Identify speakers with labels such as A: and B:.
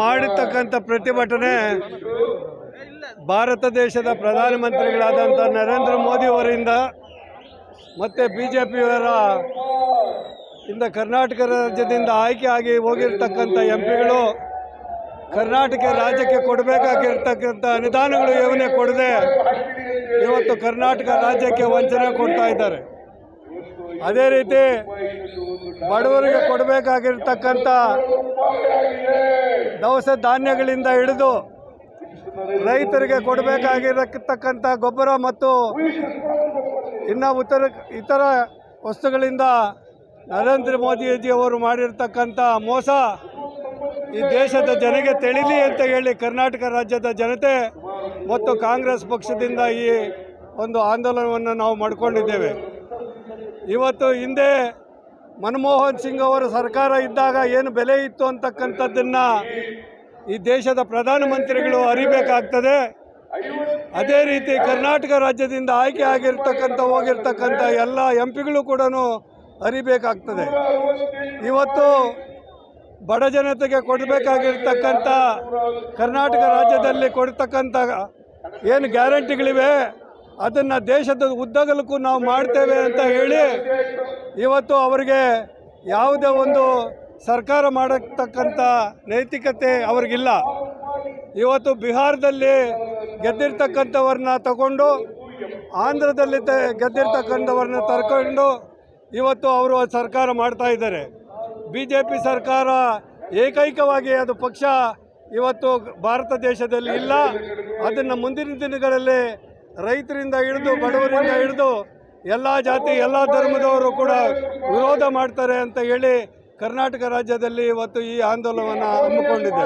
A: ಮಾಡಿರ್ತಕ್ಕಂಥ ಪ್ರತಿಭಟನೆ ಭಾರತ ದೇಶದ ಪ್ರಧಾನಮಂತ್ರಿಗಳಾದಂಥ ನರೇಂದ್ರ ಮೋದಿಯವರಿಂದ ಮತ್ತು ಬಿ ಜೆ ಪಿಯವರ ಇಂದ ಕರ್ನಾಟಕ ರಾಜ್ಯದಿಂದ ಆಯ್ಕೆ ಆಗಿ ಹೋಗಿರ್ತಕ್ಕಂಥ ಎಂ ಪಿಗಳು ಕರ್ನಾಟಕ ರಾಜ್ಯಕ್ಕೆ ಕೊಡಬೇಕಾಗಿರ್ತಕ್ಕಂಥ ಅನುದಾನಗಳು ಇವನೇ ಕೊಡದೆ ಇವತ್ತು ಕರ್ನಾಟಕ ರಾಜ್ಯಕ್ಕೆ ವಂಚನೆ ಕೊಡ್ತಾ ಇದ್ದಾರೆ. ಅದೇ ರೀತಿ ಬಡವರಿಗೆ ಕೊಡಬೇಕಾಗಿರ್ತಕ್ಕಂಥ ದವಸ ಧಾನ್ಯಗಳಿಂದ ಹಿಡಿದು ರೈತರಿಗೆ ಕೊಡಬೇಕಾಗಿರತಕ್ಕಂಥ ಗೊಬ್ಬರ ಮತ್ತು ಇನ್ನು ಉತ್ತರ, ಇತರ ವಸ್ತುಗಳಿಂದ ನರೇಂದ್ರ ಮೋದಿಜಿ ಅವರು ಮಾಡಿರ್ತಕ್ಕಂಥ ಮೋಸ ಈ ದೇಶದ ಜನಗೆ ತಿಳಿಲಿ ಅಂತ ಹೇಳಿ ಕರ್ನಾಟಕ ರಾಜ್ಯದ ಜನತೆ ಮತ್ತು ಕಾಂಗ್ರೆಸ್ ಪಕ್ಷದಿಂದ ಈ ಒಂದು ಆಂದೋಲನವನ್ನು ನಾವು ಮಾಡಿಕೊಂಡಿದ್ದೇವೆ. ಇವತ್ತು ಹಿಂದೆ ಮನಮೋಹನ್ ಸಿಂಗ್ ಅವರ ಸರ್ಕಾರ ಇದ್ದಾಗ ಏನು ಬೆಲೆ ಇತ್ತು ಅಂತಕ್ಕಂಥದ್ದನ್ನು ಈ ದೇಶದ ಪ್ರಧಾನಮಂತ್ರಿಗಳು ಅರಿಬೇಕಾಗ್ತದೆ. ಅದೇ ರೀತಿ ಕರ್ನಾಟಕ ರಾಜ್ಯದಿಂದ ಆಯ್ಕೆ ಆಗಿರ್ತಕ್ಕಂಥ, ಹೋಗಿರ್ತಕ್ಕಂಥ ಎಲ್ಲ ಎಂ ಪಿಗಳು ಕೂಡ ಅರಿಬೇಕಾಗ್ತದೆ. ಇವತ್ತು ಬಡ ಜನತೆಗೆ ಕೊಡಬೇಕಾಗಿರ್ತಕ್ಕಂಥ ಕರ್ನಾಟಕ ರಾಜ್ಯದಲ್ಲಿ ಕೊಡ್ತಕ್ಕಂಥ ಏನು ಗ್ಯಾರಂಟಿಗಳಿವೆ? ಅದನ್ನು ದೇಶದ ಉದ್ದಗಲಕ್ಕೂ ನಾವು ಮಾಡ್ತೇವೆ ಅಂತ ಹೇಳಿ ಇವತ್ತು ಅವರಿಗೆ ಯಾವುದೇ ಒಂದು ಸರ್ಕಾರ ಮಾಡತಕ್ಕಂಥ ನೈತಿಕತೆ ಅವ್ರಿಗಿಲ್ಲ. ಇವತ್ತು ಬಿಹಾರದಲ್ಲಿ ಗೆದ್ದಿರ್ತಕ್ಕಂಥವ್ರನ್ನ ತಗೊಂಡು ಆಂಧ್ರದಲ್ಲಿ ತ ಗೆದ್ದಿರ್ತಕ್ಕಂಥವ್ರನ್ನ ತರ್ಕೊಂಡು ಇವತ್ತು ಅವರು ಸರ್ಕಾರ ಮಾಡ್ತಾ ಇದ್ದಾರೆ. ಬಿ ಜೆ ಪಿ ಸರ್ಕಾರ ಏಕೈಕವಾಗಿ ಅದು ಪಕ್ಷ ಇವತ್ತು ಭಾರತ ದೇಶದಲ್ಲಿ ಇಲ್ಲ. ಅದನ್ನು ಮುಂದಿನ ದಿನಗಳಲ್ಲಿ ರೈತರಿಂದ ಹಿಡಿದು ಬಡವರಿಂದ ಹಿಡಿದು ಎಲ್ಲ ಜಾತಿ, ಎಲ್ಲ ಧರ್ಮದವರು ಕೂಡ ವಿರೋಧ ಮಾಡ್ತಾರೆ ಅಂತ ಹೇಳಿ ಕರ್ನಾಟಕ ರಾಜ್ಯದಲ್ಲಿ ಇವತ್ತು ಈ ಆಂದೋಲನವನ್ನು ಹಮ್ಮಿಕೊಂಡಿದೆ